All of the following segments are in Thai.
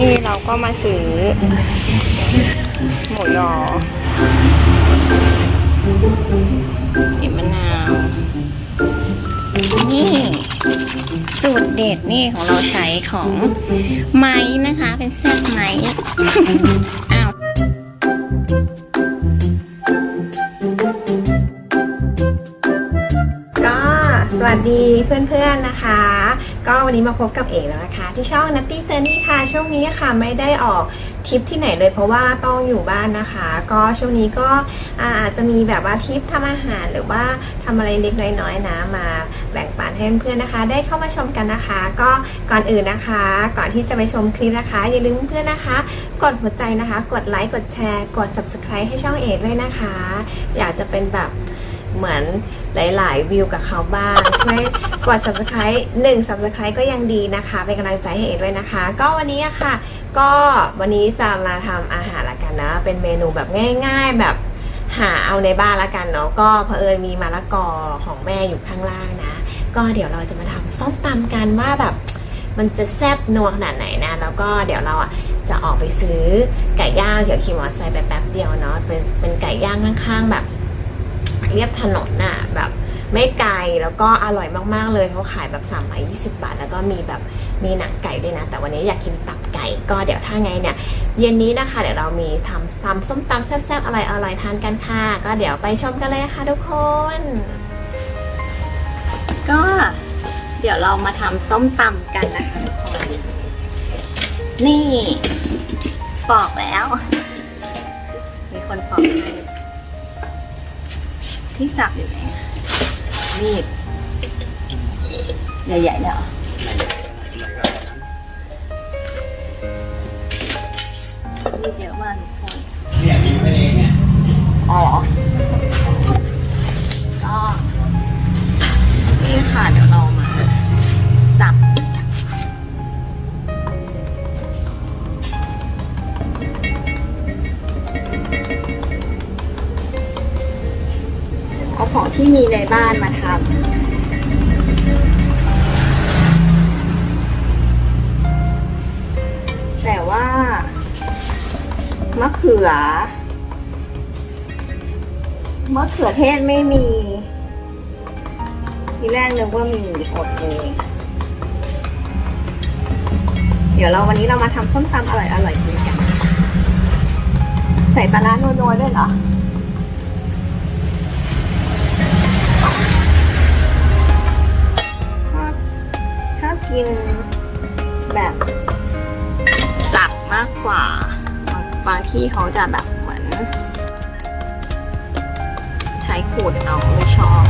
นี่เราก็มาซื้อ หมูยอเอ็มมะนาว นี่ สูตรเด็ดนี่ของเราใช้ของไม้นะคะ เป็นแซ่บไม้อ้าวก็สวัสดีเพื่อนๆนะคะ ก็วันนี้มาพบกับเอกแล้วนะคะ ที่ช่อง Nutty Journey ค่ะ ช่วงนี้ค่ะไม่ได้ออกทริปที่ไหนเลยเพราะว่าต้องอยู่บ้านนะคะ ก็ช่วงนี้ก็อาจจะมีแบบว่าทริปทำอาหารหรือว่าทำอะไรเล็กน้อยๆนะมาแบ่งปันให้เพื่อนๆนะคะ ได้เข้ามาชมกันนะคะ ก็ก่อนอื่นนะคะ ก่อนที่จะไปชมคลิปนะคะ อย่าลืมเพื่อนนะคะ กดหัวใจนะคะ กดไลค์กดแชร์ กด subscribe ให้ช่องเอกด้วยนะคะ อยากจะเป็นแบบเหมือน หลาย ๆ วิวกับเขาบ้าง ช่วยกด subscribe 1 subscribe ก็ยังดีนะคะ เป็นกำลังใจให้เอด้วยนะคะ ก็วันนี้อะค่ะ ก็วันนี้จะมาทำอาหารละกันนะ เป็นเมนูแบบง่าย ๆ แบบหาเอาในบ้านละกันเนาะ ก็เผอิญมีมะละกอของแม่อยู่ข้างล่างนะ ก็เดี๋ยวเราจะมาทำส้มตำกันว่าแบบมันจะแซ่บนัวขนาดไหนนะ แล้วก็เดี๋ยวเราอะจะออกไปซื้อไก่ย่างเดี๋ยวขี่มอเตอร์ไซค์ไปแป๊บเดียวเนาะ เป็นเป็นไก่ย่างข้างๆแบบ เรียบถนนน่ะแบบไม่ไกลแล้วก็อร่อยมากๆเลยเขาขายแบบ3ามยี่สิบาท แล้วก็มีแบบมีหนังไก่ด้วยนะ แต่วันนี้อยากกินตับไก่ก็เดี๋ยวถ้าไงเนี่ย เย็นนี้นะคะ เดี๋ยวเรามีทำตำส้มตำแซ่บๆอะไรอร่อยๆทานกันค่ะ ก็เดี๋ยวไปชมกันเลยค่ะทุกคน ก็เดี๋ยวเรามาทำส้มตำกันนะคะทุกคนนี่ปอกแล้ว มีคนปอก ที่สับอยู่ไหนอะมีดใหญ่ๆเนี่ยเหรอมีดเยอะมากทุกคนเนี่ยมีแค่นี้เนี่ยอ๋อ ที่มีในบ้านมาทำแต่ว่ามะเขือมะเขือเทศไม่มี ทีแรกนึกว่ามีอดเลยเดี๋ยวเราวันนี้เรามาทำส้มตำอร่อยอร่อยๆกินกัน ใส่ปลาร้าโนๆด้วยเหรอ กินแบบสับมากกว่า บางที่เขาจะแบบเหมือน ใช้ขูดเอาไม่ชอบ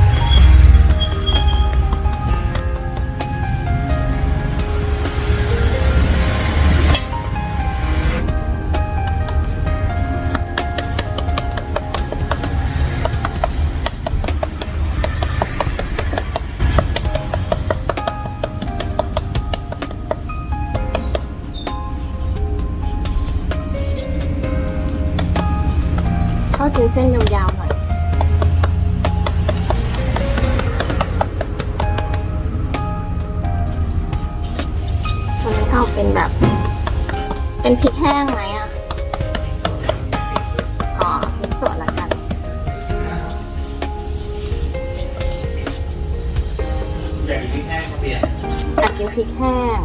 นอยากกินพริกแห้ง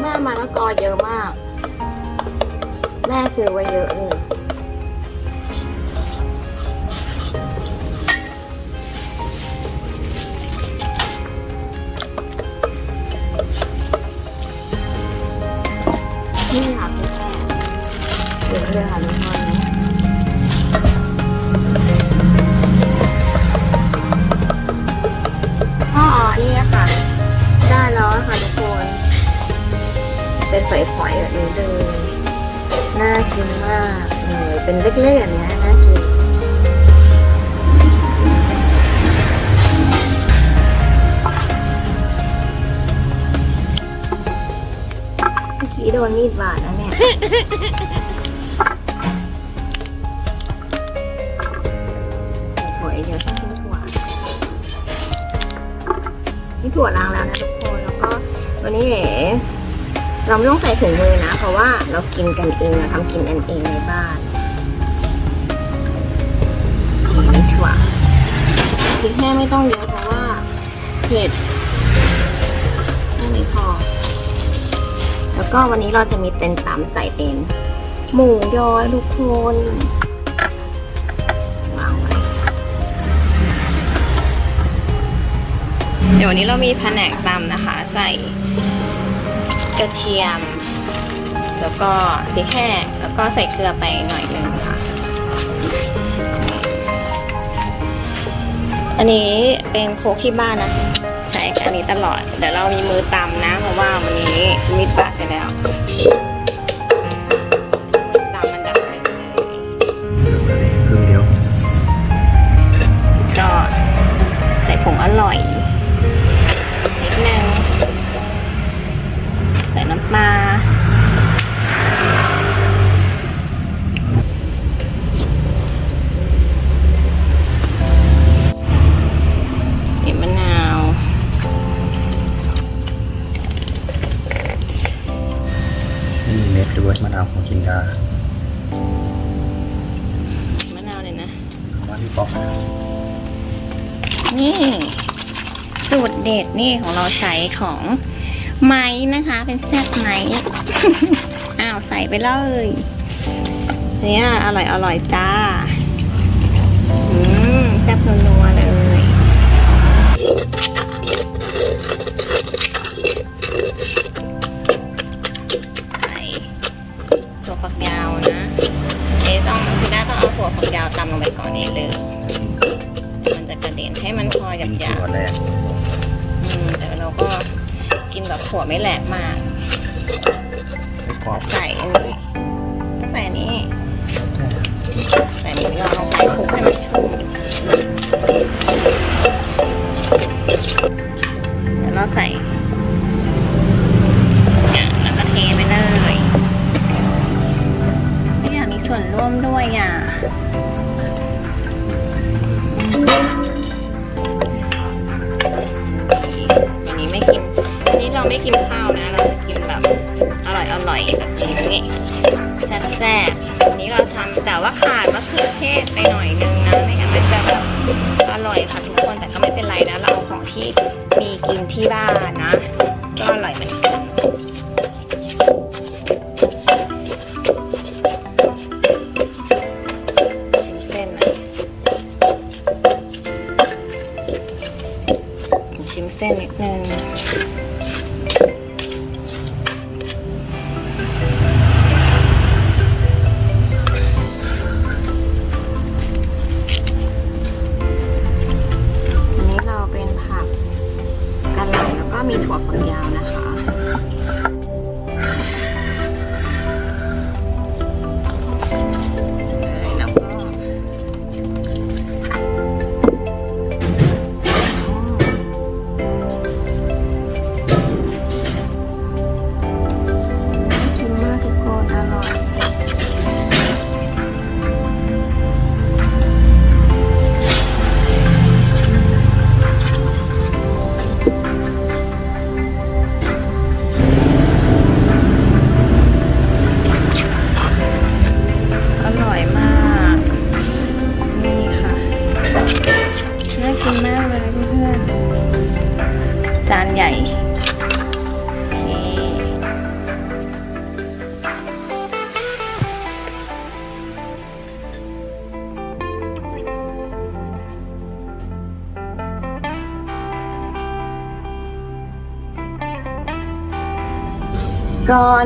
แม่มาแล้วกอเยอะมาก แม่ซื้อไว้เยอะเลยนี่ค่ะ เดี๋ยวเลยค่ะทุกคนอ๋อนี่ค่ะ ได้แล้วค่ะทุกคน เป็นฝอยๆแบบนี้เลยน่ากินมากเลยเป็นเล็กๆแบบนี้น่ากินเมื่อกี้โดนมีดบาดนะเนี่ย ถั่วล้างแล้วนะทุกคน แล้วก็วันนี้เอ๋เราไม่ต้องใส่ถุงมือนะ เพราะว่าเรากินกันเองเราทำกินกันเองในบ้านนี่ถั่วพริกแห้งไม่ต้องเยอะเพราะว่าเผ็ดแค่นี้พอ แล้วก็วันนี้เราจะมีเป็นตำใส่เป็นหมูยอทุกคน ดี๋ยววันนี้เรามีแผนกตำนะคะ ใส่กระเทียม แล้วก็พริกแห้งแล้วก็ใส่เกลือไปหน่อยหนึงค่ะ อันนี้เป็นโคกที่บ้านนะใช้อันนี้ตลอด เดี๋ยวเรามีมือตำนะเพราะว่าวันนี้มีดบาดไปแล้วตำมันดับไปเลยครึ่งเดียวก็ใส่ผงอร่อย นี่ของเราใช้ของไม้นะคะ เป็นแซ่บไม้อ้าวใส่ไปเลยเนี่ยอร่อยอร่อยจ้าอืมแซ่บนัวเลย ใส่ถั่วฝักยาวนะเอ๊ต้องพี่ด้าต้องเอาถั่วฝักยาวตำลงไปก่อนนี่เลย มันจะกระเด็นให้มันพอหยาบๆอืมแต่เราก็ กินแบบถั่วไม่แหลกมากไม่กรอบใส่อันนี้ หน่อยนึงนะไม่งั้นมันจะแบบอร่อยค่ะทุกคนแต่ก็ไม่เป็นไรนะเราเอาของที่มีกินที่บ้านนะ มีถั่วฝักยาวนะ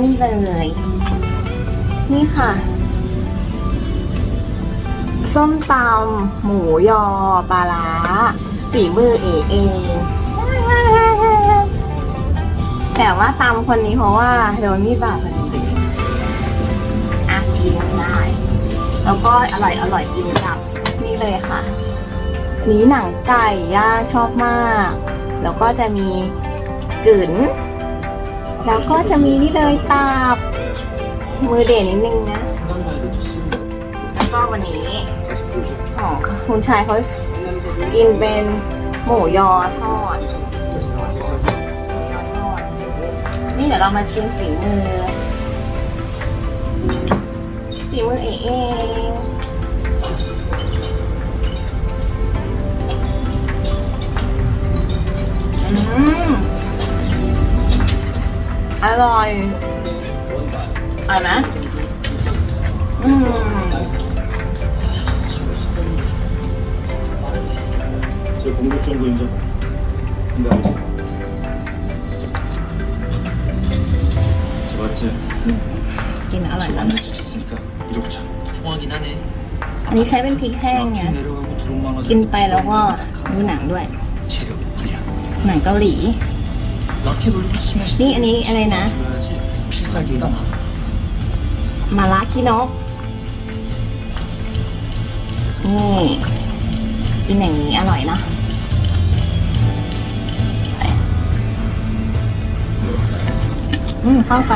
นี่เลย นี่ค่ะ ส้มตำหมูยอปลาร้าฝีมือเอเอง แต่ว่าตำคนนี้เพราะว่าโดนมีดบาดพอดีอะกินได้ แล้วก็อร่อยอร่อยกินกับนี่เลยค่ะ นี้หนังไก่ย่างชอบมาก แล้วก็จะมีกึ๋น แล้วก็จะมีนี่เลยตับมือเด่นนิดนึงนะ แล้วก็วันนี้ของคุณชายเขากินเป็นหมูยอทอดนี่เดี๋ยวเรามาชิมฝีมือฝีมือเอเองอืม อร่อยอร่อยนะอืม 제 공격 정도 인정. 근데 알지? 제 맞지? กินอร่อย 제 จัง 완전 지쳤으니까 이렇게 참. 통하긴 하네. อันนี้ใช้เป็นพริกแห้งไง 막히 내려가고 드론 많아서 กินไปแล้วก็ดูหนังด้วย 체력 불량. หนังเกาหลี นี่อันนี้อะไรนะมาลาคีนกนี่กินอย่างนี้อร่อยนะอืมเข้าไป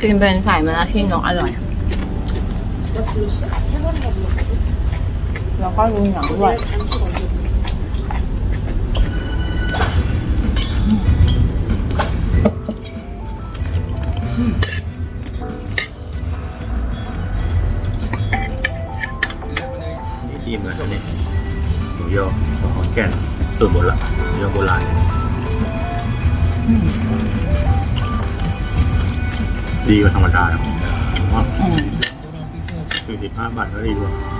กินเป็นสายมาลาคีนกอร่อย แล้วก็ดูหนังด้วยทีมเหมือนกันนี่หยอของแก่นสูตรโบราณหมูยอโบราณดีกว่าธรรมดาครัะคือสิบห้าบาทก็ดีกว่า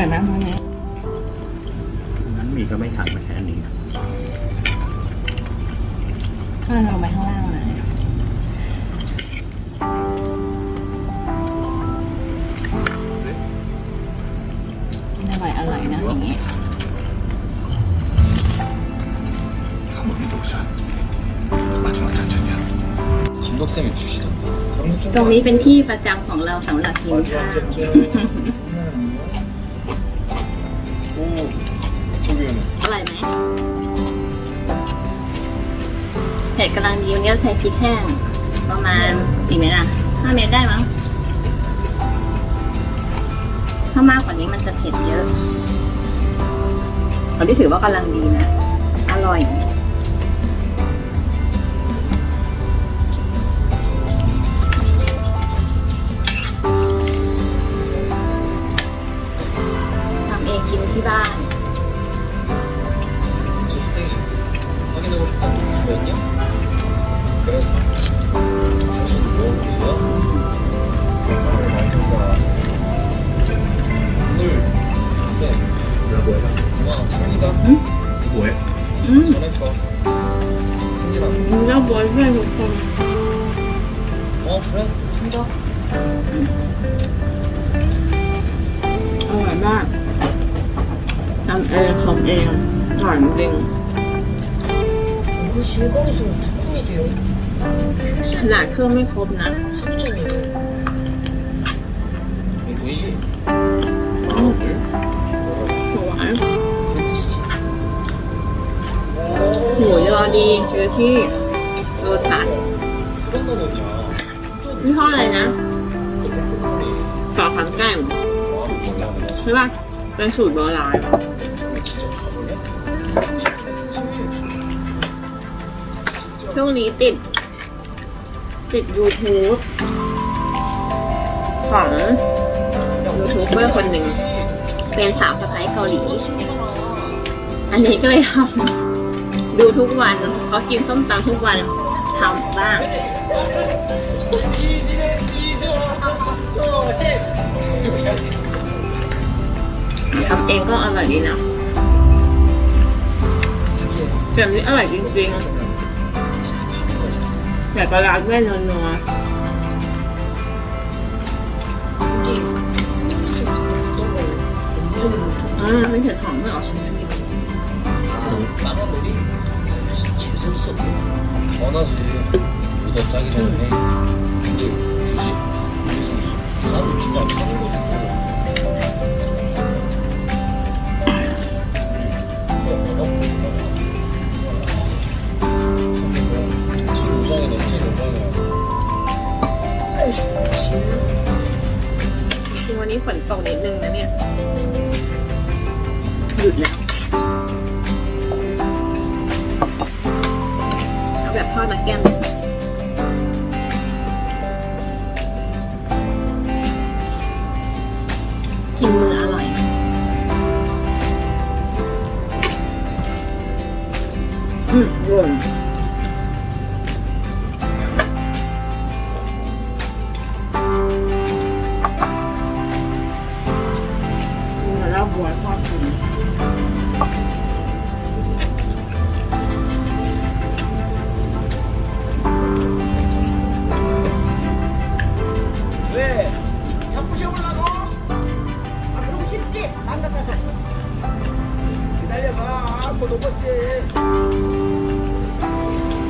ร่อยไหมวันนี้ งั้นมีก็ไม่ทันมาแค่นี้ ถ้าเราไปข้างล่างเลยอร่อยอร่อยนะอย่างนี้ 한번 믿어보자. 마지막 작전이야. 감독쌤이 주시던데. ตรงนี้เป็นที่ประจำของเราสำหรับกินข้าว 오, ร่อยไหมเผ็ดกำลังดีวันนี้เราใช้พริกแห้งประมาณกี่เม็ดอะห้าเม็ดได้มั้งถ้ามากกว่านี้มันจะเผ็ดเยอะเราที่ถือว่ากำลังดีนะ อร่อย 그 실거에서 특훈이 돼요 ขนาดเครื่องไม่ครบนะ 학점이에요 이거 보이지? อืม 뭐라고? หวาน 그런 뜻이지 หมูยอดีเจอที่โรตัส 수강단원이야 นี่ห้ออะไรนะ 똑똑하네 ต่อขันแก้ม 와 중요한 거야 ใช่ป่ะเป็นสูตรโบราณ 직접 가볼래? ช่วงนี้ติด ติด YouTube ของยูทูบเบอร์คนหนึ่ง เป็นสาวสะพ้ายเกาหลี อันนี้ก็เลยทำดูทุกวันเขากินส้มตำทุกวันทำบ้างทำเองก็อร่อยดีนะแบบนี้อร่อยจริงๆ แต่ปลาร้าด้วยนัว 엄청 못해 ๆอืมไม่เผ็ดหอมไม่หรอ 나만 놀이? 재수없어 원하지 보다 짜기 전에 해 근데 굳이 여기서 사람이 진짜 안 하는 거지นี้ฝนตกนิดนึงนะเนี่ย หยุดแล้วเอาแบบทอดนักแก้มกินมืออร่อยอืมอร่อย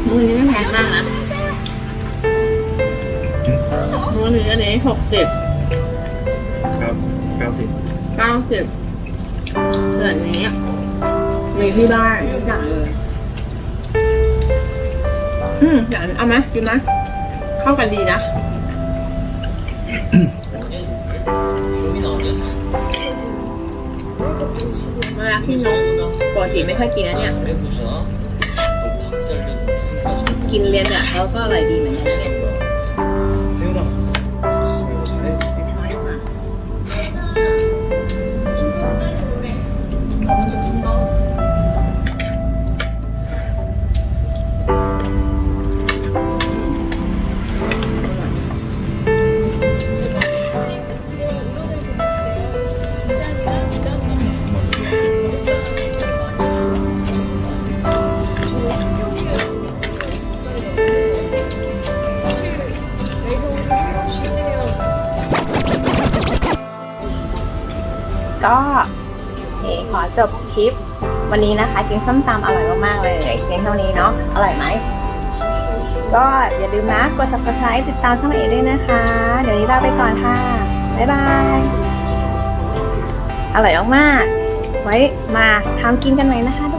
มือนี้ไม่แพงมากนะมือนี้อันนี้หกสิบครับเก้าสิบเก้าสิบส่วนนี้มีที่บ้านทุกอย่างเลยอืมอย่างเอาไหมกินไหมเข้ากันดีนะ มากพี่น้องปกติไม่ค่อยกินนะเนี่ย กินเรียนแบบเขาก็อร่อยดีเหมือนกันเนี่ย ก็เอ๋ขอจบคลิป วันนี้นะคะกินส้มตำอร่อยมากๆเลยเพียงเท่านี้เนาะอร่อยไหมก็อย่าลืมนะกด subscribe ติดตามช่องเอด้วยนะคะ เดี๋ยวนี้ลาไปก่อนค่ะ บ๊ายบาย อร่อยมากๆไว้มาทำกินกันใหม่นะคะ